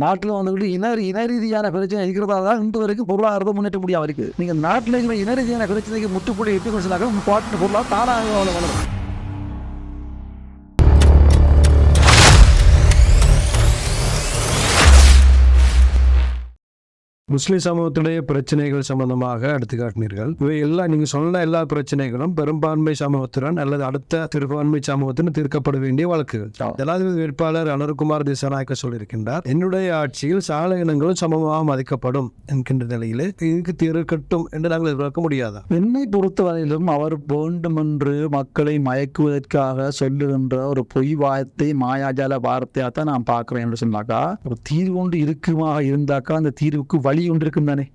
நாட்டில் வந்துக்கிட்டு இன இன ரீதியான பிரச்சனை இருக்கிறதா தான் இன்று வரைக்கும் பொருளாதாரத்தை முன்னேற்ற முடியாது இருக்கு நீங்கள் நாட்டில் இருக்கிற இன ரீதியான பிரச்சனைக்கு முற்றுப்புள்ளி எப்படி கொண்டு சொன்னாக்க பாட்டு பொருளாக தானாக அவ்வளோ வளரும். முஸ்லிம் சமூகத்துடைய பிரச்சனைகள் சம்பந்தமாக எடுத்து காட்டினீர்கள். இவை எல்லாம் நீங்க சொன்ன எல்லா பிரச்சனைகளும் பெரும்பான்மை சமூகத்துடன் அல்லது அடுத்த சிறுபான்மை சமூகத்துடன் தீர்க்கப்பட வேண்டிய வழக்குகள். ஜனாதிபதி வேட்பாளர் அனுர்குமார் திசாநாயக்க சொல்லியிருக்கின்றார் என்னுடைய ஆட்சியில் சாலை இனங்களும் சமமாக மதிக்கப்படும் என்கின்ற நிலையிலே இதுக்கு தீர்க்கட்டும் என்று நாங்கள் எதிர்பார்க்க முடியாதா? என்னை பொறுத்தவரையிலும் அவர் வேண்டுமென்று மக்களை மயக்குவதற்காக சொல்லுகின்ற ஒரு பொய் வார்த்தை மாயாஜால வார்த்தையாக தான் நான் பார்க்குறேன் என்று சொன்னாக்கா ஒரு தீர்வு ஒன்று இருக்குமா இருந்தாக்கா அந்த தீர்வுக்கு வழி ஒன்று இருக்கும் தானே?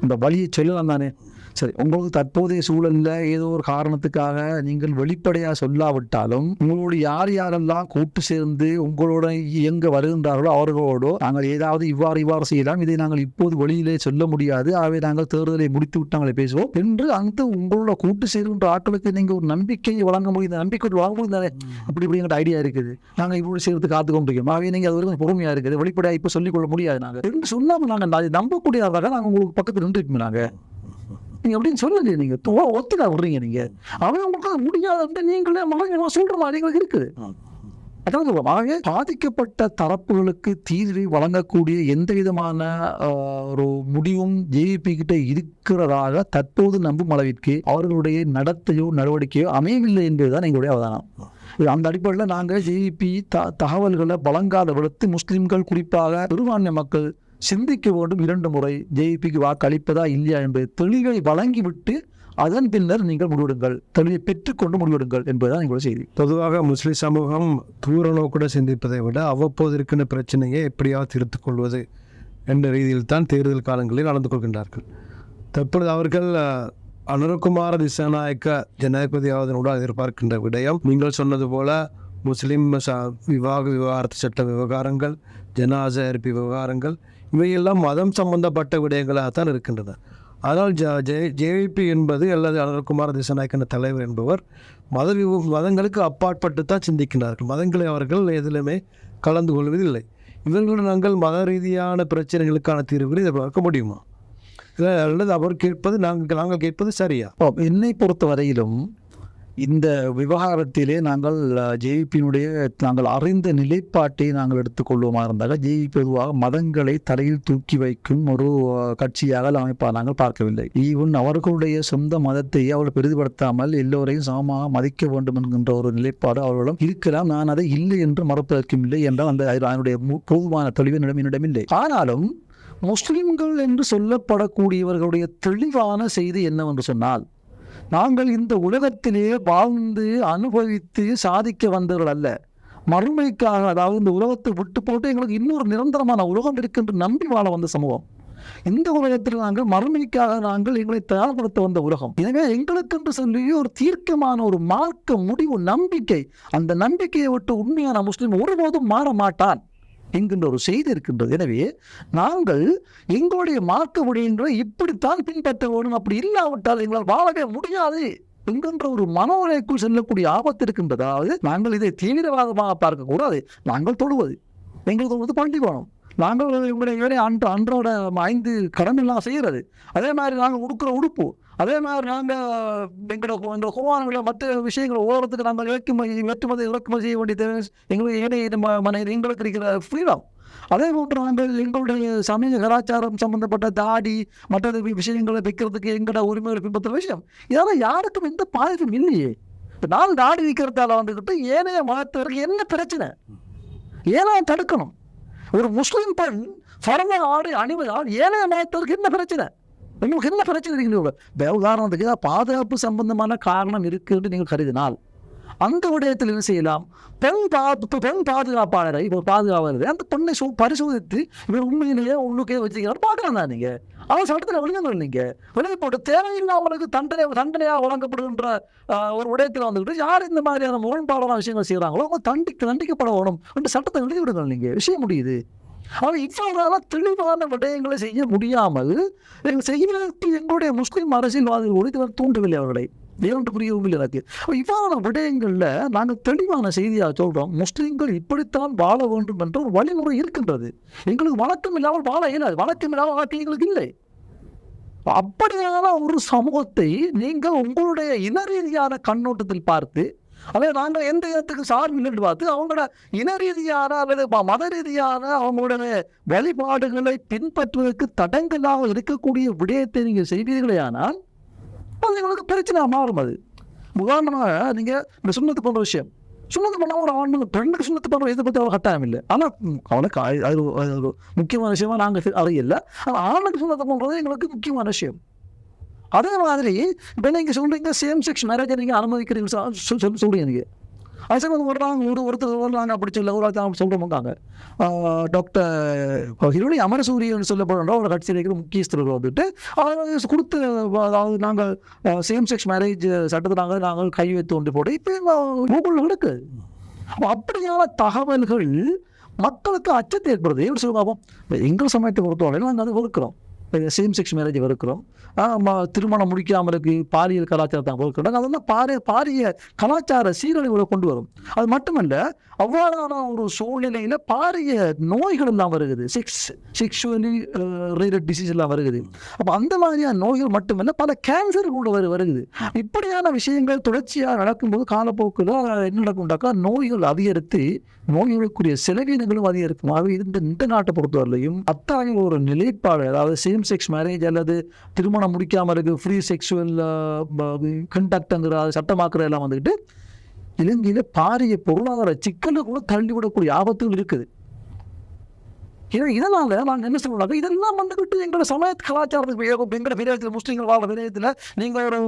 அந்த வழியை சொல்லலாம் தானே? சரி உங்களுக்கு தற்போதைய சூழல்ல ஏதோ ஒரு காரணத்துக்காக நீங்கள் வெளிப்படையாக சொல்லாவிட்டாலும் உங்களோடு யார் யாரெல்லாம் கூட்டு சேர்ந்து உங்களோட எங்க வருகின்றார்களோ அவர்களோடு நாங்கள் ஏதாவது இவ்வாறு இவ்வாறு செய்யலாம் இதை நாங்கள் இப்போது வெளியிலே சொல்ல முடியாது. ஆகவே நாங்கள் தேர்தலை முடித்து விட்டு நாங்களே பேசுவோம். என்று அந்த உங்களோட கூட்டு சேர்கின்ற ஆட்களுக்கு நீங்க ஒரு நம்பிக்கையை வழங்க முடியுது நம்பிக்கை வாங்க முடியுது அப்படி இப்படி எங்கிட்ட ஐடியா இருக்குது. நாங்க இப்படி செய்யறது காத்து கொண்டிருக்கோம். ஆகவே நீங்க அது வரைக்கும் பொறுமையா இருக்குது. வெளிப்படையா இப்ப சொல்லிக் கொள்ள முடியாது நாங்க என்று சொல்லாம நாங்க அதை நம்பக்கூடியதாக நாங்க உங்களுக்கு பக்கத்துல நின்று நாங்க நீங்க அப்படின்னு சொல்லலையே நீங்க தோ- ஒத்துக்கா விடுறீங்க நீங்க. அவன் உங்களுக்கு அது நீங்களே மகன் சொல்ற மாதிரி எங்களுக்கு இருக்குது அதாவது ஆகவே பாதிக்கப்பட்ட தரப்புகளுக்கு தீர்வை வழங்கக்கூடிய எந்த விதமான ஒரு முடிவும் ஜேவிபி கிட்ட இருக்கிறதாக தற்போது நம்பும் அளவிற்கு அவர்களுடைய நடத்தையோ நடவடிக்கையோ அமையவில்லை என்பதுதான் எங்களுடைய அவதானம். அந்த அடிப்படையில் நாங்கள் ஜேவிபி த தகவல்களை வழங்காத விடத்து முஸ்லிம்கள் குறிப்பாக பெரும்பான்மை மக்கள் சிந்திக்க வேண்டும் இரண்டு முறை. ஜேபிக்கு வாக்களிப்பதா இல்லையா என்பது தெளிவை வழங்கிவிட்டு அதன் பின்னர் நீங்கள் முடிவெடுங்கள். தெளிவை பெற்றுக்கொண்டு முடிவெடுங்கள் என்பதுதான் எங்களுடைய செய்தி. பொதுவாக முஸ்லிம் சமூகம் தூர நோக்குடன் சிந்திப்பதை விட அவ்வப்போது இருக்கின்ற பிரச்சனையை எப்படியாவது தீர்த்துக் கொள்வது என்ற ரீதியில் தான் தேர்தல் காலங்களில் நடந்து கொள்கின்றார்கள். தற்பொழுது அவர்கள் அனுரகுமார திசாநாயக்க ஜனாதிபதியாவதனோடு எதிர்பார்க்கின்ற விடயம் நீங்கள் சொன்னது போல முஸ்லீம் ச விவாக விவகாரத்து சட்ட விவகாரங்கள் ஜனாச விவகாரங்கள் இவையெல்லாம் மதம் சம்பந்தப்பட்ட விடயங்களாகத்தான் இருக்கின்றன. ஆனால் ஜ ஜே ஜேவிபி என்பது அல்லது அனுரகுமார குமார என்ற தலைவர் என்பவர் மத விவ மதங்களுக்கு அப்பாற்பட்டு தான் சிந்திக்கிறார்கள் மதங்களை அவர்கள் எதிலுமே கலந்து கொள்வதில்லை. இவர்களுடன் நாங்கள் மத ரீதியான பிரச்சனைகளுக்கான தீர்வுகளை எதிர்பார்க்க முடியுமா? இல்லை அல்லது அவர் கேட்பது நாங்கள் நாங்கள் கேட்பது சரியா? என்னை பொறுத்த வரையிலும் இந்த விவகாரத்திலே நாங்கள் ஜேவிபியினுடைய நாங்கள் அறிந்த நிலைப்பாட்டை நாங்கள் எடுத்துக்கொள்வோமா இருந்தாக ஜேவிபி பொதுவாக மதங்களை தலையில் தூக்கி வைக்கும் ஒரு கட்சியாக அமைப்பாக நாங்கள் பார்க்கவில்லை. ஈவன் அவர்களுடைய சொந்த மதத்தை அவர்கள் பெரிதுபடுத்தாமல் எல்லோரையும் சமமாக மதிக்க வேண்டும் என்கின்ற ஒரு நிலைப்பாடு அவர்களிடம் இருக்கலாம். நான் அதை இல்லை என்று மறுப்பதற்கும் இல்லை என்றால் அந்த அதனுடைய மு- போதுமான தெளிவு என்னிடம் என்னிடம் இல்லை. ஆனாலும் முஸ்லிம்கள் என்று சொல்லப்படக்கூடியவர்களுடைய தெளிவான செய்தி என்னவென்று சொன்னால் நாங்கள் இந்த உலகத்திலே வாழ்ந்து அனுபவித்து சாதிக்க வந்தவர்கள் அல்ல. மறுமைக்காக அதாவது இந்த உலகத்தை விட்டு போட்டு எங்களுக்கு இன்னொரு நிரந்தரமான உலகம் இருக்கின்ற நம்பி வாழ வந்த சமூகம். இந்த உலகத்தில் நாங்கள் மறுமைக்காக நாங்கள் எங்களை தயார்படுத்த வந்த உலகம். எனவே எங்களுக்கென்று சொல்லி ஒரு தீர்க்கமான ஒரு மார்க்க முடிவு நம்பிக்கை அந்த நம்பிக்கையை விட்டு உண்மையான முஸ்லீம் ஒருபோதும் மாற மாட்டான். என்கின்ற ஒரு செய்தி இருக்கின்றது. எனவே நாங்கள் எங்களுடைய மார்க்க முடிகின்ற இப்படித்தான் பின்பற்ற வேண்டும். அப்படி இல்லாவிட்டால் எங்களால் வாழவே முடியாது என்கின்ற ஒரு மனோநிலைக்குள் செல்லக்கூடிய ஆபத்து இருக்கின்றது. அதாவது நாங்கள் இதை தீவிரவாதமாக பார்க்கக்கூடாது. நாங்கள் தொழுவது. எங்களுக்கு தொழுவது பள்ளிக்கோணம் நாங்கள் எங்களுடைய வேலை அன்று அன்றோட ஐந்து கடமெல்லாம் செய்கிறது. அதே மாதிரி நாங்கள் உடுக்கிற உடுப்பு. அதே மாதிரி நாங்கள் எங்களோட இந்த குமாரங்களை மற்ற விஷயங்களை ஓரத்துக்கு நாங்கள் இறக்குமதி ஏற்றுமதி இறக்குமதி செய்ய வேண்டிய தேவை. எங்களுக்கு ஏனைய ம- மன எங்களுக்கு இருக்கிற ஃப்ரீடம் அதே போன்று நாங்கள் எங்களுடைய சமய கலாச்சாரம் சம்பந்தப்பட்ட தாடி மற்ற விஷயங்களை வைக்கிறதுக்கு எங்களோட உரிமைகளை பின்பற்ற விஷயம். இதெல்லாம் யாருக்கும் எந்த பாதிப்பும் இல்லையே. இப்போ நான் தாடி வைக்கிறதால வந்துக்கிட்டு ஏனைய மதத்தவருக்கு என்ன பிரச்சனை? ஏன்னா தடுக்கணும்? ஒரு முஸ்லீம் பெண் பரவ ஆடு அணிவதால் ஏனைய மதத்தவருக்கு என்ன பிரச்சனை? உங்களுக்கு என்ன பிரச்சனை இருக்குது இப்போ உதாரணத்துக்கு பாதுகாப்பு சம்பந்தமான காரணம் இருக்குன்னு நீங்கள் கருதினால் அந்த விடயத்தில் என்ன செய்யலாம் பெண் பாது பெண் பாதுகாப்பாளரை இப்போ பாதுகாவலர் அந்த பெண்ணை சோ பரிசோதித்து இவர் உண்மையிலேயே உள்ளுக்கே வச்சுக்கிறார் பார்க்கலாம் தான் நீங்கள் அவன் சட்டத்தில் விழுங்க நீங்கள் விலகி போட்டு தேவையில்லாமலுக்கு தண்டனை தண்டனையாக வழங்கப்படுகின்ற ஒரு விடயத்தில் வந்துக்கிட்டு யார் இந்த மாதிரியான முரண்பாடான விஷயங்கள் செய்கிறாங்களோ அவங்க தண்டிக்கு தண்டிக்கப்பட வேணும் என்று சட்டத்தை எழுதி விடுங்க நீங்கள் விஷயம் முடியுது அவன் இவ்வாறான தெளிவான விடயங்களை செய்ய முடியாமல் செய்வதற்கு எங்களுடைய முஸ்லீம் அரசியல்வாதிகள் இதுவரை தூண்டவில்லை அவர்களை. ஏன்னு புரியவும் இல்லை எனக்கு இவ்வாறான விடயங்களில் நாங்கள் தெளிவான செய்தியாக சொல்கிறோம் முஸ்லீம்கள் இப்படித்தான் வாழ வேண்டும் என்ற ஒரு வழிமுறை இருக்கின்றது. எங்களுக்கு வணக்கம் இல்லாமல் வாழ இயலாது. வணக்கம் இல்லாமல் வாழ்க்கை எங்களுக்கு இல்லை. அப்படியான ஒரு சமூகத்தை நீங்கள் உங்களுடைய இன ரீதியான கண்ணோட்டத்தில் பார்த்து அதே நாங்கள் எந்த இடத்துக்கு சார்பில்லைன்னு பார்த்து அவங்களோட இன ரீதியான அல்லது மத ரீதியான அவங்களுடைய வழிபாடுகளை பின்பற்றுவதற்கு தடங்கலாக இருக்கக்கூடிய விடயத்தை நீங்கள் செய்வீர்களே ஆனால் அது எங்களுக்கு பிரச்சனை மாறும் அது. உதாரணமாக நீங்கள் இந்த சுண்ணத்து போன்ற விஷயம். சுண்ணத்து பண்ணால் ஒரு ஆண் பெண்ணுக்கு சுண்ணத்து பண்ணுற இதை பற்றி அவர் கட்டாயம் இல்லை. ஆனால் அவனுக்கு அது ஒரு- முக்கியமான விஷயமா நாங்கள் அறியல. ஆனால் ஆணுக்கு சுண்ணத்தை பண்ணுறது எங்களுக்கு முக்கியமான விஷயம். அதே மாதிரி இப்போ நீங்கள் சொல்கிறீங்க சேம் செக்ஸ் மேரேஜை நீங்கள் அனுமதிக்கிறீங்க சொல்லி சொல்கிறீங்க நீங்கள் அதே சமயம் ஒரு ஒரு ஒருத்தர் நாங்கள் அப்படி சொல்ல ஒரு ஒருத்தர் சொல்கிறோமாங்க டாக்டர் ஹிரோனி அமரசூரியன் சொல்லப்படுற ஒரு கட்சியில் இருக்கிற முக்கியஸ்தர்கள் வந்துட்டு அவங்க கொடுத்து அதாவது நாங்கள் சேம் செக்ஸ் மேரேஜ் சட்டத்தை நாங்கள் நாங்கள் கை வைத்து கொண்டு போட்டு இப்போ கூகுளில் கிடக்கு. அப்படியான தகவல்கள் மக்களுக்கு அச்சத்தை ஏற்படுது. எப்படி சொல்லுங்க எங்கள் சமயத்தை பொறுத்தவரை நாங்கள் அதை கொடுக்குறோம் சேம் செக்ஸ் மேரேஜ் வறுக்கிறோம். திருமணம் முடிக்காமலுக்கு பாலியல் கலாச்சாரத்தை வெறுக்கிறோம். அதெல்லாம் பாரிய பாரிய கலாச்சார சீரழிவுகளை கொண்டு வரும். அது மட்டுமல்ல அவ்வாறான ஒரு சூழ்நிலையில் பாரிய நோய்கள் எல்லாம் வருகிறது. செக்ஸ் செக்ஷுவலி ரிலேட்டட் டிசீஸ் எல்லாம் வருகிறது. அப்போ அந்த மாதிரியான நோய்கள் மட்டுமல்ல பல கேன்சர் கூட வரு வருகிறது. இப்படியான விஷயங்கள் தொடர்ச்சியாக நடக்கும்போது காலப்போக்கில் என்ன நடக்கும்டாக்கா நோய்கள் அதிகரித்து நோய்களுக்குரிய செலவினங்களும் அதிகரிக்கும். ஆகவே இந்த இந்த நாட்டை பொறுத்தவரையிலையும் அத்தகைய ஒரு நிலைப்பாடு அதாவது சேம் செக்ஸ் மேரேஜ் அல்லது திருமணம் முடிக்காமல் இருக்கு ஃப்ரீ செக்ஷுவல் கண்டக்ட்ங்கிற சட்டமாக்குற எல்லாம் வந்துக்கிட்டு இலங்கையில் பாரிய பொருளாதார சிக்கலை கூட தள்ளிவிடக்கூடிய ஆபத்துகள் இருக்குது. ஏன்னா இதனால் நாங்கள் என்ன சொல்லுவாங்க இதெல்லாம் வந்துக்கிட்டு எங்களோட சமய கலாச்சாரத்துக்கு எங்களோட விதத்தில் முஸ்லீம்கள் வாழ்ற விதத்தில் நீங்கள் ஒரு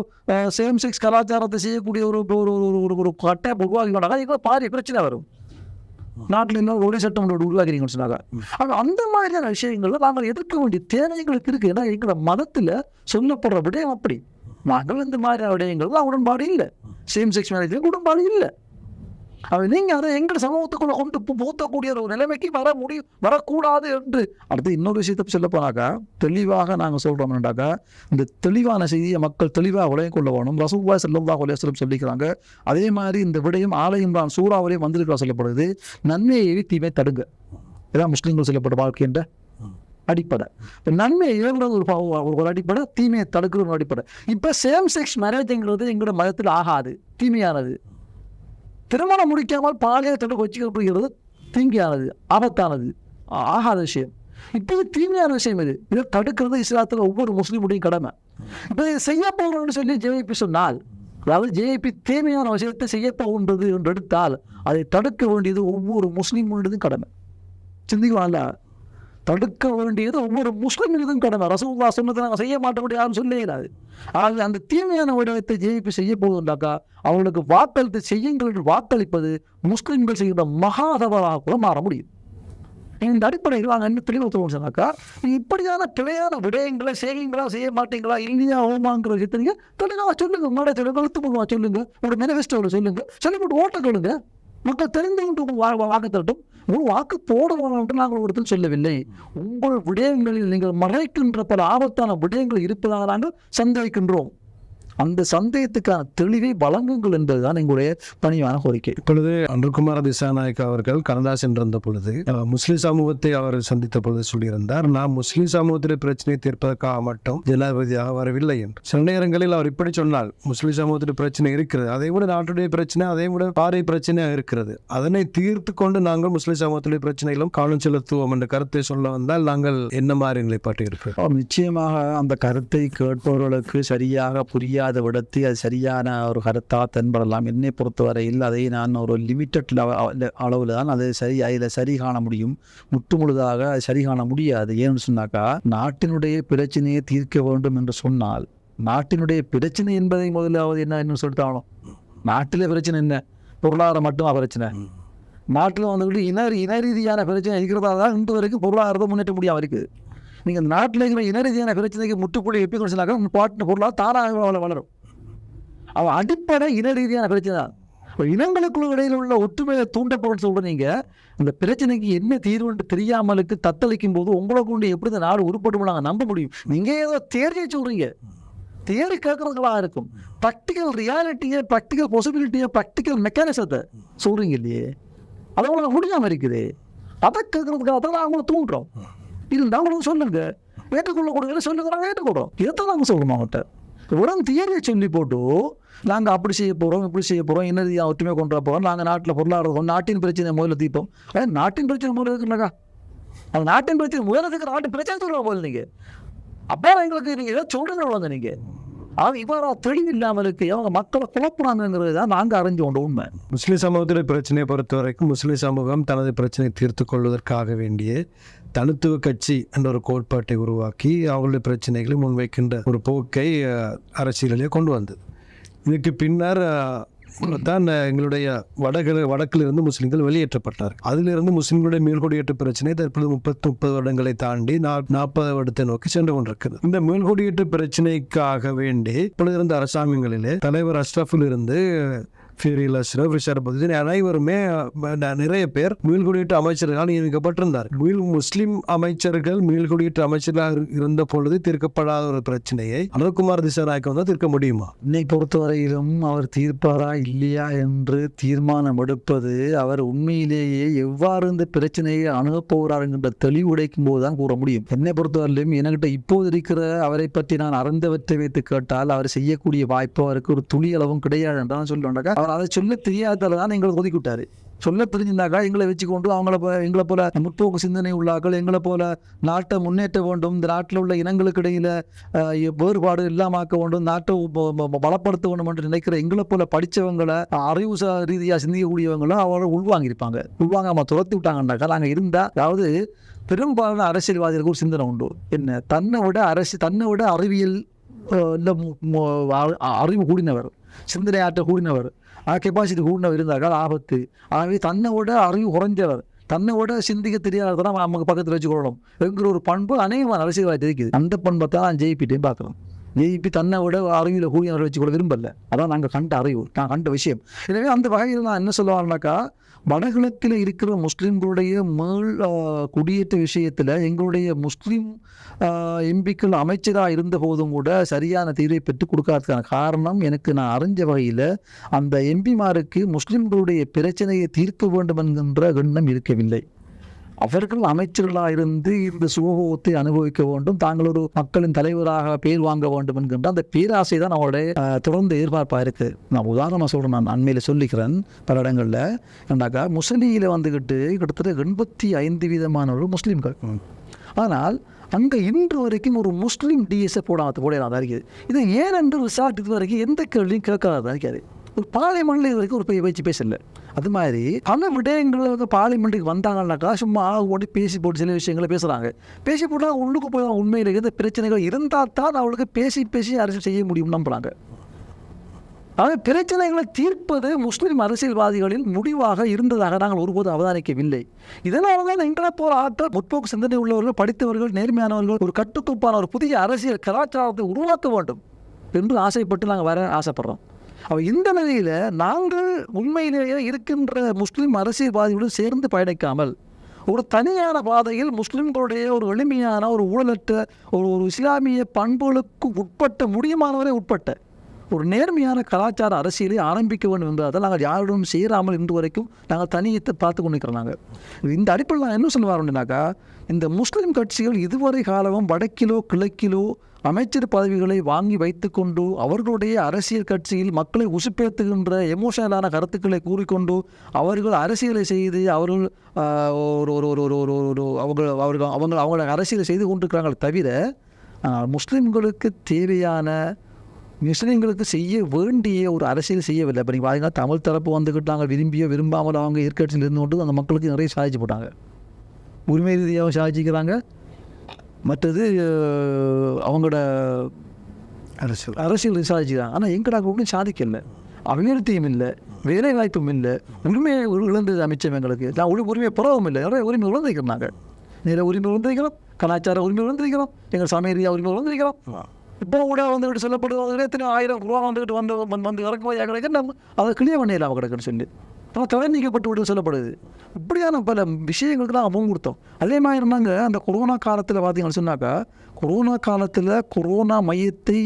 சேம் செக்ஸ் கலாச்சாரத்தை செய்யக்கூடிய ஒரு ஒரு ஒரு ஒரு ஒரு கட்டை உருவாக்கி கொண்டாங்க. எங்களை பாரிய பிரச்சனை வரும். நாட்டில் இன்னும் ஒரே சட்டம் ஒன்று உருவாக்கிறீங்கன்னு சொன்னாங்க. ஆனால் அந்த மாதிரியான விஷயங்கள்ல நாங்கள் எதிர்க்க வேண்டிய தேவைகளுக்கு இருக்கு. ஏன்னா எங்களோட மதத்தில் சொல்லப்படுற விடயம் அப்படி. நாங்கள் இந்த மாதிரியான விடயங்கள் உடன்பாடு இல்லை. சேம் செக்ஸ் மேரேஜ் உடன்பாடு இல்லை. அது நீங்கள் அதை எங்கள் சமூகத்துக்குள்ள கொண்டு போத்தக்கூடிய ஒரு நிலைமைக்கு வர முடியும் வரக்கூடாது என்று. அடுத்து இன்னொரு விஷயத்தை சொல்ல போனாக்கா தெளிவாக நாங்கள் சொல்கிறோம்னாக்கா இந்த தெளிவான செய்தியை மக்கள் தெளிவாக உலகம் கொள்ள வேணும். ரசூல்லா செல்லல்லா அலையம் சொல்லிக்கிறாங்க. அதே மாதிரி இந்த விடயம் ஆலயம் தான் சூறாவிலே வந்திருக்கிறா சொல்லப்படுது. நன்மையை ஏவி தீமை தடுங்க. இதான் முஸ்லீம்கள் சொல்லப்பட்ட வாழ்க்கைன்ற அடிப்படை. இப்போ நன்மையை ஒரு ஒரு ஒரு அடிப்படை தீமையை தடுக்கிற ஒரு அடிப்படை. இப்போ சேம் செக்ஸ் மேரேஜ்ங்கிறது எங்களோட மதத்தில் ஆகாது. தீமையானது. திருமணம் முடிக்காமல் பாலியல் தொடர்பு வச்சுக்கப்படுகிறது தீங்கியானது ஆபத்தானது. ஆகாத விஷயம். இப்போது தீமையான விஷயம் இது. இதை தடுக்கிறது இஸ்லாத்தில் ஒவ்வொரு முஸ்லீமுடைய கடமை. இப்போ இதை செய்ய சொல்லி ஜேஐபி சொன்னால் அதாவது ஜேஐபி தீமையான விஷயத்தை செய்ய போகின்றது என்று எடுத்தால் அதை தடுக்க வேண்டியது ஒவ்வொரு முஸ்லீமுடையதும் கடமை. சிந்திக்கலாம்ல? தடுக்க வேண்டியது ஒவ்வொரு முஸ்லிமினதும் கடமை. ரசூல்லா சொன்னதை நாங்கள் செய்ய மாட்டோம் யாரும் சொல்லலாது ஆக அந்த தீமையான விடயத்தை ஜெயிப்பு செய்ய போகுதுண்டாக்கா அவர்களுக்கு வாக்களித்து செய்யுங்கள் என்று வாக்களிப்பது முஸ்லிம்கள் செய்கிற மகாதவராக கூட மாற முடியும். இந்த அடிப்படையில் நாங்கள் என்ன தெளிவு சொன்னாக்கா இப்படியான பிழையான விடயங்களை செய்யுங்களா செய்ய மாட்டீங்களா இல்லையா ஓமாங்கிற விஷயத்தை தெளிவாக சொல்லுங்கள் உங்களோட சொல்லுங்க எழுத்துப்பூர்வமாக சொல்லுங்கள் உங்களோட மேனிஃபெஸ்டோவில் சொல்லுங்கள் சொல்லி போட்டு ஓட்ட சொல்லுங்கள் மக்கள் தெரிந்து கொண்டு வா- வாக்கு தரட்டும். ஒரு வாக்கு போட என்று நாங்கள் ஒரு சொல்லவில்லை. உங்கள் விடயங்களில் நீங்கள் மறைக்கின்ற பல ஆபத்தான விடயங்கள் இருப்பதாக நாங்கள் சந்தேகிக்கின்றோம். அந்த சந்தேகத்துக்கான தெளிவை வழங்குங்கள் என்பதுதான் எங்களுடைய பணிவான கோரிக்கை. இப்பொழுது அன்றுகுமார திசாநாயக் அவர்கள் கனடா சென்றிருந்த பொழுது முஸ்லிம் சமூகத்தை அவர் சந்தித்த பொழுது சொல்லியிருந்தார் நான் முஸ்லிம் சமூகத்தில் பிரச்சனையை தீர்ப்பதற்காக மட்டும் ஜனாதிபதியாக வரவில்லை என்று. சில நேரங்களில் அவர் இப்படி சொன்னால் முஸ்லிம் சமூகத்தில் பிரச்சனை இருக்கிறது அதை விட நாட்டுடைய பிரச்சனை அதை விட பாறை பிரச்சனையாக இருக்கிறது. அதனை தீர்த்து கொண்டு நாங்கள் முஸ்லிம் சமூகத்துடைய பிரச்சனையிலும் கவனம் செலுத்துவோம் என்ற கருத்தை சொல்ல வந்தால் நாங்கள் என்ன மாதிரி நிலைப்பாட்டு ஆம், நிச்சயமாக அந்த கருத்தை கேட்பவர்களுக்கு சரியாக புரியாத விடத்தில் அது சரியான ஒரு கருத்தாக தென்படலாம். என்னை பொறுத்தவரையில் அதை நான் ஒரு லிமிட்டட் அளவில் தான் அதை சரி அதில் சரி காண முடியும். முற்று முழுதாக அதை சரி காண முடியாது. ஏன்னு சொன்னாக்கா நாட்டினுடைய பிரச்சனையை தீர்க்க வேண்டும் என்று சொன்னால் நாட்டினுடைய பிரச்சனை என்பதை முதலாவது என்ன என்ன சொல்லிட்டாலும்? நாட்டிலே பிரச்சனை என்ன? பொருளாதாரம் மட்டுமா பிரச்சனை? நாட்டில் வந்துக்கிட்டு இன இன ரீதியான பிரச்சனை இருக்கிறதா தான் இன்று வரைக்கும் பொருளாதாரத்தை முன்னேற்ற முடியாமல் இருக்குது. நீங்கள் நாட்டில் இருக்கிற இனரீதியான பிரச்சனைக்கு முற்றுப்புள்ளி எப்படி கொண்டு சொன்னாக்க உங்கள் பாட்டு பொருளாக தானாக வளரும். அவன் அடிப்படை இன ரீதியான பிரச்சனை தான். இப்போ இனங்களுக்குள்ள இடையில் உள்ள ஒற்றுமையை தூண்டப்படும்னு சொல்கிற நீங்கள் அந்த பிரச்சனைக்கு என்ன தீர்வுன்ட்டு தெரியாமலுக்கு தத்தளிக்கும் போது உங்களை கொண்டு எப்படி இந்த நாடு உருப்படும் நாங்கள் நம்ப முடியும்? நீங்கள் ஏதோ தேர்தல் சொல்கிறீங்க தியரி கேட்குறதுங்களா இருக்கும். ப்ராக்டிக்கல் ரியாலிட்டியை ப்ராக்டிக்கல் பாசிபிலிட்டியை ப்ராக்டிக்கல் மெக்கானிசத்தை சொல்கிறீங்க இல்லையே? அது உங்களுக்கு முடியாமல் இருக்குது. அதை கேட்குறதுக்காக தான் அவங்கள தூண்டுறோம். இருந்தால் அவங்களுக்கு சொல்லுங்க. ஏற்றுக்கொள்ள கொடுங்க சொல்லுங்க நாங்கள் ஏற்றுக்கொள்கிறோம் இதைத்தான் நாங்கள் சொல்கிறோம் அவங்ககிட்ட உடனே தியரியை சொல்லி போட்டு நாங்கள் அப்படி செய்ய போகிறோம் இப்படி செய்ய போகிறோம் என்ன ரீதியாக ஒற்றுமை கொண்டு போகிறோம் நாங்கள் நாட்டில் பொருளாதாரம் நாட்டின் பிரச்சனை முதல்ல தீர்ப்போம். ஏ நாட்டின் பிரச்சனை முதல்ல இருக்குனாக்கா அந்த நாட்டின் பிரச்சனை முதல்ல இருக்கிற நாட்டு பிரச்சனை சொல்லுவோம் போல நீங்கள் அப்போ எங்களுக்கு நீங்கள் ஏதோ சொல்கிறீங்க வந்து நீங்கள் அவங்க இவ்வாறா தெளிவு இல்லாமல் இருக்கு அவங்க மக்களை குழப்புறாங்கிறது தான் நாங்கள் அறிஞ்சு கொண்ட உண்மை. முஸ்லீம் சமூகத்தில் பிரச்சனையை பொறுத்த வரைக்கும் முஸ்லீம் சமூகம் தனது பிரச்சனையை தீர்த்து கொள்வதற்காக வேண்டிய தனித்துவ கட்சி என்ற ஒரு கோட்பாட்டை உருவாக்கி அவங்களுடைய பிரச்சனைகளை முன்வைக்கின்ற ஒரு போக்கை அஹ், அரசியலிலே கொண்டு வந்தது. இதுக்கு பின்னர் தான் எங்களுடைய வடகிழ வடக்கிலிருந்து முஸ்லீம்கள் வெளியேற்றப்பட்டார் அதிலிருந்து முஸ்லீம்களுடைய மேல்குடியேற்ற பிரச்சனை தற்பொழுது முப்பத்தி முப்பது வருடங்களை தாண்டி நாற்பது வருடத்தை நோக்கி சென்று கொண்டிருக்கிறது. இந்த மேல்குடியேற்ற பிரச்சனைக்காக வேண்டி இப்பொழுது இருந்த அரசாங்கங்களிலே தலைவர் அஷ்ரஃபில் இருந்து ஃபீரில் அஷ்ரஃப் அனைவருமே ந- நிறைய பேர் மீள்குடியேற்ற அமைச்சர்களால் நியமிக்கப்பட்டிருந்தார். மீள் முஸ்லிம் அமைச்சர்கள் மீள்குடியேற்ற அமைச்சர்களாக இருந்த பொழுது தீர்க்கப்படாத ஒரு பிரச்சனையை அனுகுமார் திசாராய்க்கு வந்து தீர்க்க முடியுமா? என்னை பொறுத்தவரையிலும் அவர் தீர்ப்பாரா இல்லையா என்று தீர்மானம் எடுப்பது அவர் உண்மையிலேயே எவ்வாறு இந்த பிரச்சனையை அணுகப் போகிறார் என்கின்ற தெளிவு உடைக்கும் போது தான் கூற முடியும். என்னை பொறுத்தவரையிலும் என்கிட்ட இப்போது இருக்கிற அவரை பற்றி நான் அறிந்தவற்றை வைத்து கேட்டால் அவர் செய்யக்கூடிய வாய்ப்பு அவருக்கு ஒரு துளி அளவும் கிடையாது என்று தான் அவர் அதை சொல்ல தெரியாதால தான் எங்களை ஒதுக்கி விட்டார் சொல்ல தெரிஞ்சிருந்தாக்கா எங்களை வச்சுக்கொண்டு அவங்கள போ- எங்களை போல முற்போக்கு சிந்தனை உள்ளாக்கள் எங்களை போல நாட்டை முன்னேற்ற வேண்டும் இந்த நாட்டில் உள்ள இனங்களுக்கு இடையில வேறுபாடு இல்லாமாக்க வேண்டும் நாட்டை பலப்படுத்த வேண்டும் என்று நினைக்கிற எங்களை போல படித்தவங்களை அறிவு ரீதியாக சிந்திக்கக்கூடியவங்களும் அவரை உள்வாங்கியிருப்பாங்க. உள்வாங்காம துரத்தி விட்டாங்கன்னாக்கா நாங்கள் இருந்தால் அதாவது பெரும்பாலான அரசியல்வாதிகளுக்கு ஒரு சிந்தனை உண்டு. என்ன? தன்னை விட அரசு தன்னை விட அறிவியல் இல்லை அறிவு கூடினவர் சிந்தனை ஆற்ற கூடினவர் கெப்பாசிட்டி கூடினவர் இருந்தார்கள் ஆபத்து ஆகவே தன்னோட அறிவு குறைஞ்சவர் தன்னை விட சிந்திக்க தெரியாததான் நமக்கு பக்கத்தில் வச்சுக்கொள்ளணும் என்கிற ஒரு பண்பு அநேகமாக அரசியல்வாதி இருக்குது அந்த பண்பை தான் நான் ஜெயிப்பிட்டையும் பார்க்குறோம் ஜெயிப்பி தன்னை விட அறிவியல் கூடியவரை வச்சுக்கொள்ள விரும்பல அதான் நாங்கள் கண்ட அறிவு நான் கண்ட விஷயம் எனவே அந்த வகையில் நான் என்ன சொல்லுவாருனாக்கா வடகிழக்கில் இருக்கிற முஸ்லீம்களுடைய மேல் குடியேற்ற விஷயத்தில் எங்களுடைய முஸ்லீம் எம்பிக்கள் அமைச்சராக இருந்த போதும் கூட சரியான தீர்வை பெற்றுக் கொடுக்காததுக்கான காரணம் எனக்கு நான் அறிஞ்ச வகையில் அந்த எம்பிமாருக்கு முஸ்லீம்களுடைய பிரச்சனையை தீர்க்க வேண்டும் என்கின்ற எண்ணம் இருக்கவில்லை. அவர்கள் அமைச்சர்களாக இருந்து இந்த சுகோகத்தை அனுபவிக்க வேண்டும். தாங்கள் ஒரு மக்களின் தலைவராக பேர் வாங்க வேண்டும் என்கின்ற அந்த பேராசை தான் அவருடைய தொடர்ந்து எதிர்பார்ப்பாக இருக்கு. நான் உதாரணமாக சொல்கிறேன் நான் அண்மையில் சொல்லிக்கிறேன் பல இடங்களில். என்னக்கா முஸ்லீமில் வந்துக்கிட்டு கிட்டத்தட்ட எண்பத்தி ஐந்து விதமானவர்கள் முஸ்லீம்கள். ஆனால் அங்கே இன்று வரைக்கும் ஒரு முஸ்லீம் டிஎஸ்எ போடாத போடாத இருக்குது. இது ஏன் என்று விசாரித்து வரைக்கும் எந்த கேள்வியும் கேட்காத இருக்காது. ஒரு பார்லிமெண்ட்ல இது வரைக்கும் ஒரு பேச்சு பேசலை. அது மாதிரி பல விடயங்கள் வந்து பார்லிமெண்ட்டுக்கு வந்தாங்கன்னாக்கா சும்மா ஓடி பேசி போட்டு சில விஷயங்களை பேசுகிறாங்க பேசி போட்டால் உள்ளுக்கு போய் உண்மையில் இருந்த பிரச்சனைகள் இருந்தால் தான் அவளுக்கு பேசி பேசி அரசு செய்ய முடியும் நம்புகிறாங்க ஆக பிரச்சனைகளை தீர்ப்பது முஸ்லீம் அரசியல்வாதிகளின் முடிவாக இருந்ததாக நாங்கள் ஒருபோதும் அவதானிக்கவில்லை. இதனால தான் இன்டர்நெட் போகிற ஆற்றல் முற்போக்கு சிந்தனை உள்ளவர்கள் படித்தவர்கள் நேர்மையானவர்கள் ஒரு கட்டுக்கோப்பான ஒரு புதிய அரசியல் கலாச்சாரத்தை உருவாக்க வேண்டும் என்று ஆசைப்பட்டு நாங்கள் வர ஆசைப்படுறோம். அப்ப இந்த நிலையில் நாங்கள் உண்மையிலேயே இருக்கின்ற முஸ்லீம் அரசியல்வாதிகளுடன் சேர்ந்து பயணிக்காமல் ஒரு தனியான பாதையில் முஸ்லிம்களுடைய ஒரு எளிமையான ஒரு ஊழலற்ற ஒரு ஒரு இஸ்லாமிய பண்புகளுக்கு உட்பட்ட முடியுமானவரை உட்பட்ட ஒரு நேர்மையான கலாச்சார அரசியலை ஆரம்பிக்க வேண்டும் என்பதை நாங்கள் யாருடன் சேராமல் இன்று வரைக்கும் நாங்கள் தனியத்தை பார்த்து கொண்டிருக்கிறோம் நாங்கள். இந்த அடிப்படையில் நான் என்ன சொல்ல வரேன்னாக்கா இந்த முஸ்லீம் கட்சிகள் இதுவரை காலமும் வடக்கிலோ கிழக்கிலோ அமைச்சர் பதவிகளை வாங்கி வைத்துக்கொண்டு அவர்களுடைய அரசியல் கட்சியில் மக்களை உசுப்பேத்துகின்ற எமோஷனலான கருத்துக்களை கூறிக்கொண்டு அவர்கள் அரசியலை செய்து அவர்கள் ஒரு ஒரு ஒரு ஒரு ஒரு ஒரு அவங்க அவர்கள் அவங்க அவங்கள அரசியலை செய்து கொண்டிருக்கிறாங்களே தவிர முஸ்லீம்களுக்கு தேவையான முஸ்லீம்களுக்கு செய்ய வேண்டிய ஒரு அரசியல் செய்யவில்லை. இப்போ நீங்கள் பார்த்தீங்கன்னா தமிழ் தரப்பு வந்துக்கிட்டு நாங்கள் விரும்பியோ விரும்பாமல் அவங்க எதிர்க்கட்சியில் இருந்து கொண்டு அந்த மக்களுக்கு நிறைய சாதிச்சு போட்டாங்க. உரிமை ரீதியாகவும் சாதிச்சிக்கிறாங்க. மற்றது அவங்களோட அரசியல். அரசியல் சாதிச்சுக்கிறாங்க. ஆனால் எங்கடா ஒன்றும் சாதிக்கல. அபிவிருத்தியும் இல்லை. வேலை வாய்ப்பும் இல்லை. உரிமையை இழ- இழந்தது அமைச்சம் எங்களுக்கு. நான் உரி உரிமையை புறவும் இல்லை. நிறைய உரிமை இழந்திருக்கிறோம் நாங்கள் நிறைய உரிமை இழந்திருக்கிறோம். கலாச்சார உரிமை இழந்திருக்கிறோம். எங்கள் சமய ரீதியாக உரிமை இழந்திருக்கிறோம். இப்போ கூட வந்துக்கிட்டு சொல்லப்படுவது எத்தனை ஆயிரம் ரூபா வந்துக்கிட்டு வந்து வந்து- வந்து இறக்குமதியாக கிடைக்க நம்ம அதை கிளியர் பண்ணிடலாம் கிடக்குன்னு சொல்லி ஆனால் தலை நீக்கப்பட்டு விட்டு சொல்லப்படுது. இப்படியான பல விஷயங்களுக்கு தான் அவங்க கொடுத்தோம். அதே மாதிரி இருந்தாங்க அந்த கொரோனா காலத்தில் பார்த்தீங்கன்னு சொன்னாக்கா கொரோனா காலத்தில் கொரோனா மையத்தை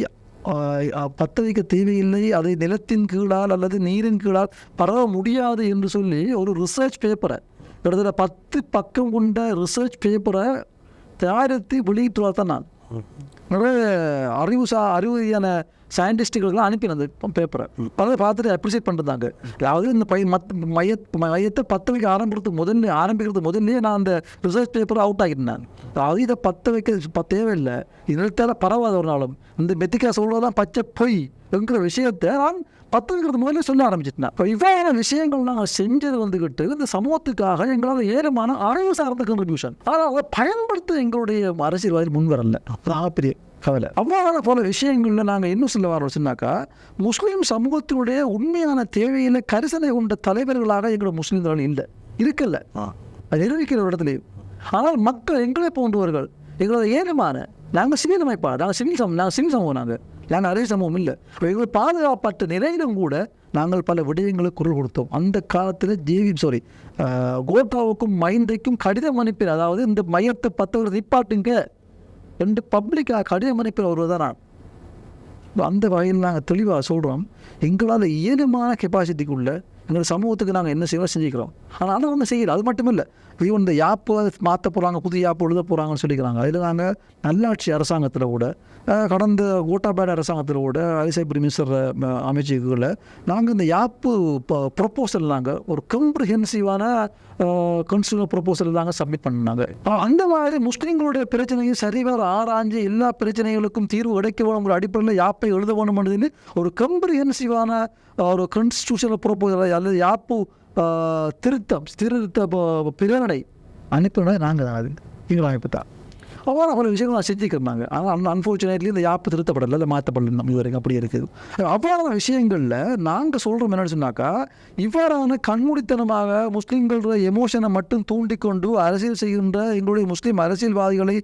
ஆஹ், பத்த வைக்க தேவையில்லை. அதை நிலத்தின் கீழால் அல்லது நீரின் கீழால் பரவ முடியாது என்று சொல்லி ஒரு ரிசர்ச் பேப்பரை கிட்டத்தட்ட பத்து பக்கம் கொண்ட ரிசர்ச் பேப்பரை தயாரித்து வெளியிட்டுவார் வளர்த்தேன் நான் நிறைய அறிவு சா அறிவு ரீதியான சயின்டிஸ்ட்டுகளுக்கெல்லாம் அனுப்பினது பேப்பரை அதை பார்த்துட்டு அப்ரிசியேட் பண்ணுறாங்க அதாவது இந்த பை மத் மைய மையத்தை பற்ற வைக்க ஆரம்பிக்கிறது முதல்ல ஆரம்பிக்கிறது முதல்லே நான் அந்த ரிசர்ச் பேப்பரை அவுட் ஆகிட்டேன் அதாவது இதை பற்ற வைக்க ப- தேவையில்லை. இதனால பரவாத ஒரு நாளும். இந்த மெத்திக்கா சொல்வதெல்லாம் பச்சை பொய் என்கிற விஷயத்தை நான் பற்ற வைக்கிறது முதல்ல சொல்ல ஆரம்பிச்சிட்டேன். இப்போ இவ்வாறான விஷயங்கள் நாங்கள் செஞ்சது வந்துக்கிட்டு இந்த சமூகத்துக்காக எங்களால் ஏழுமான அறிவு சார்ந்த கன்ட்ரிபியூஷன் ஆனால் அதை பயன்படுத்த எங்களுடைய அரசியல்வாதி முன் வரல. பெரிய கவலை. அவ்வாறான பல விஷயங்களில் நாங்கள் இன்னும் சொல்ல வரோம் சொன்னாக்கா முஸ்லீம் சமூகத்தினுடைய உண்மையான தேவையில் கரிசனை கொண்ட தலைவர்களாக எங்களோட முஸ்லீம்கள் இல்லை. இருக்கல்ல அது நிரூபிக்கிற இடத்துலையும். ஆனால் மக்கள் எங்களை போன்றவர்கள் எங்களோட ஏழுமான நாங்கள் சிவில் அமைப்பா நாங்கள் சிவில் சமூகம் நாங்கள் சிவில் சமூகம் நாங்கள் ஏன்னா அதே சமூகம் இல்லை எங்கள் பாதுகாப்பற்ற நிலையிலும் கூட நாங்கள் பல விடயங்களுக்கு குரல் கொடுத்தோம் அந்த காலத்தில் ஜேவி சாரி கோட்டாவுக்கும் மைந்தைக்கும் கடிதம் அனுப்பின அதாவது இந்த மையத்தை பத்தவர்கள் நிப்பாட்டுங்க என்று பப்ளிக்காக கடிதம் அனுப்பின ஒருவர் தான் நான் அந்த வகையில் நாங்கள் தெளிவாக சொல்கிறோம் எங்களால் இயலுமான கெப்பாசிட்டிக்குள்ளே எங்கள் சமூகத்துக்கு நாங்கள் என்ன செய்வோம் செஞ்சுக்கிறோம் ஆனால் அதை அவங்க செய்யலை அது மட்டும் இல்லை ஈவன் இந்த யாப்பு மாற்ற போகிறாங்க புதிய யாப்பு எழுத போகிறாங்கன்னு சொல்லிக்கிறாங்க. அதில் நாங்கள் நல்லாட்சி அரசாங்கத்தில் கூட கடந்த கோட்டாபேட அரசாங்கத்தில் கூட அரிசைபுரி மினிஸ்டர் அமைச்சர்களில் நாங்கள் இந்த யாப்பு ப்ரொப்போசல் நாங்கள் ஒரு கம்ப்ரிஹென்சிவான கன்சூமர் ப்ரொப்போசல் நாங்கள் சப்மிட் பண்ணாங்க அந்த மாதிரி முஸ்லீம்களுடைய பிரச்சனையும் சரிவர ஆராய்ஞ்சு எல்லா பிரச்சனைகளுக்கும் தீர்வு கிடைக்க வேணும் அடிப்படையில் யாப்பை எழுத வேணும் ஒரு கம்ப்ரிஹென்சிவான ஒரு கன்ஸ்டியூஷனல் ப்ரொப்போசல் அல்லது யாப்பு திருத்தம் திருத்த ப- பிரேரணை அனுப்பினோட நாங்கள் தான் அது. எங்கள் அமைப்பு தான் அவ்வாறு பல விஷயங்கள் நான் செஞ்சுக்கிறாங்க ஆனால் அன் அன்ஃபார்ச்சுனேட்லி இந்த யாப்பு திருத்தப்படலை இல்லை மாற்றப்படல நம்ம இது வரைக்கும் அப்படி இருக்குது. அவ்வாறான விஷயங்களில் நாங்கள் சொல்கிறோம் என்னன்னு சொன்னாக்கா இவ்வாறான கண்மூடித்தனமாக முஸ்லீம்களோட எமோஷனை மட்டும் தூண்டிக்கொண்டு அரசியல் செய்கின்ற எங்களுடைய முஸ்லீம் அரசியல்வாதிகளை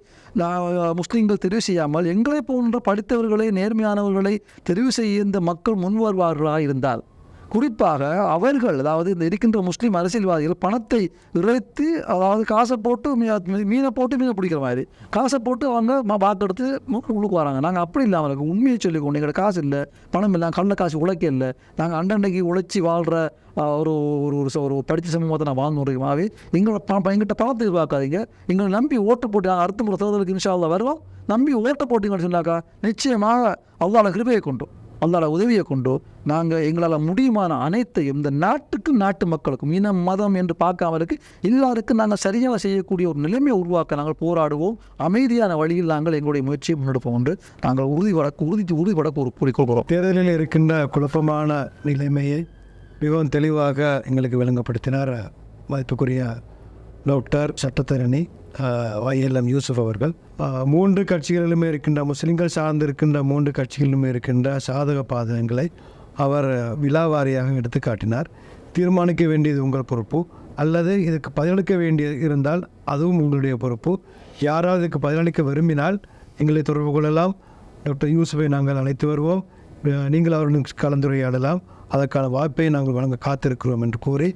முஸ்லீம்கள் தெரிவு செய்யாமல் எங்களை போன்ற படித்தவர்களை நேர்மையானவர்களை தெரிவு செய்ய இந்த மக்கள் முன்வருவார்களாக இருந்தால் குறிப்பாக அவர்கள் அதாவது இந்த இருக்கின்ற முஸ்லீம் அரசியல்வாதிகள் பணத்தை இறைத்து அதாவது காசை போட்டு மீ- மீனை போட்டு மீனை பிடிக்கிற மாதிரி. காசை போட்டு அவங்க ம- வாக்கெடுத்து உள்ளுக்கு வராங்க. நாங்கள் அப்படி இல்லை அவங்களுக்கு உண்மையை சொல்லிக்கொண்டு எங்களோட காசு இல்லை. பணம் இல்லை. கள்ள காசு உழைக்க இல்லை. நாங்கள் அண்டண்டைக்கு உழைச்சி வாழ்கிற ஒரு ஒரு ஒரு ச- ஒரு படித்த சமூகத்தை நான் வாழ்ந்துருக்கமாவே எங்களோட பணம் எங்கிட்ட பணத்தை எதிர்பார்க்காதீங்க. எங்களை நம்பி ஓட்டு போட்டு அடுத்த முறை தேர்தலுக்கு இன்ஷா வருவோம். நம்பி ஓட்டை போட்டிங்கன்னு சொன்னாக்கா நிச்சயமாக அவ்வளோ கிருபையை கொண்டோம். அல்லாட உதவியை கொண்டோ நாங்கள் எங்களால் முடியுமான அனைத்தையும் இந்த நாட்டுக்கும் நாட்டு மக்களுக்கும் இனம் மதம் என்று பார்க்காமலுக்கு எல்லாருக்கும் நாங்கள் சரியாக செய்யக்கூடிய ஒரு நிலைமையை உருவாக்க நாங்கள் போராடுவோம். அமைதியான வழியில் நாங்கள் எங்களுடைய முயற்சியை முன்னெடுப்போம் என்று நாங்கள் உறுதி வழக்கு உறுதி உறுதிபட ஒரு கூறிக்கொள்கிறோம் தேர்தலில் இருக்கின்ற குழப்பமான நிலைமையை மிகவும் தெளிவாக எங்களுக்கு விளங்கப்படுத்தினார் மதிப்புக்குரிய டாக்டர் சட்டத்தரணி ஒய்எல்எம் யூசுப் அவர்கள். மூன்று கட்சிகளிலுமே இருக்கின்ற முஸ்லீம்கள் சார்ந்து இருக்கின்ற மூன்று கட்சிகளிலுமே இருக்கின்ற சாதக பாதகங்களை அவர் விழாவாரியாக எடுத்து காட்டினார் தீர்மானிக்க வேண்டியது உங்கள் பொறுப்பு. அல்லது இதுக்கு பதிலளிக்க வேண்டிய இருந்தால் அதுவும் உங்களுடைய பொறுப்பு. யாராவது இதுக்கு பதிலளிக்க விரும்பினால் எங்களை தொடர்பு கொள்ளலாம். டாக்டர் யூசுஃபை நாங்கள் அழைத்து வருவோம். நீங்கள் அவருடன் கலந்துரையாடலாம். அதற்கான வாய்ப்பை நாங்கள் வழங்க காத்திருக்கிறோம் என்று கூறி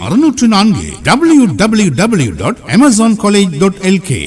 அறுநூற்று நான்கு W W W dot Amazon college dot LK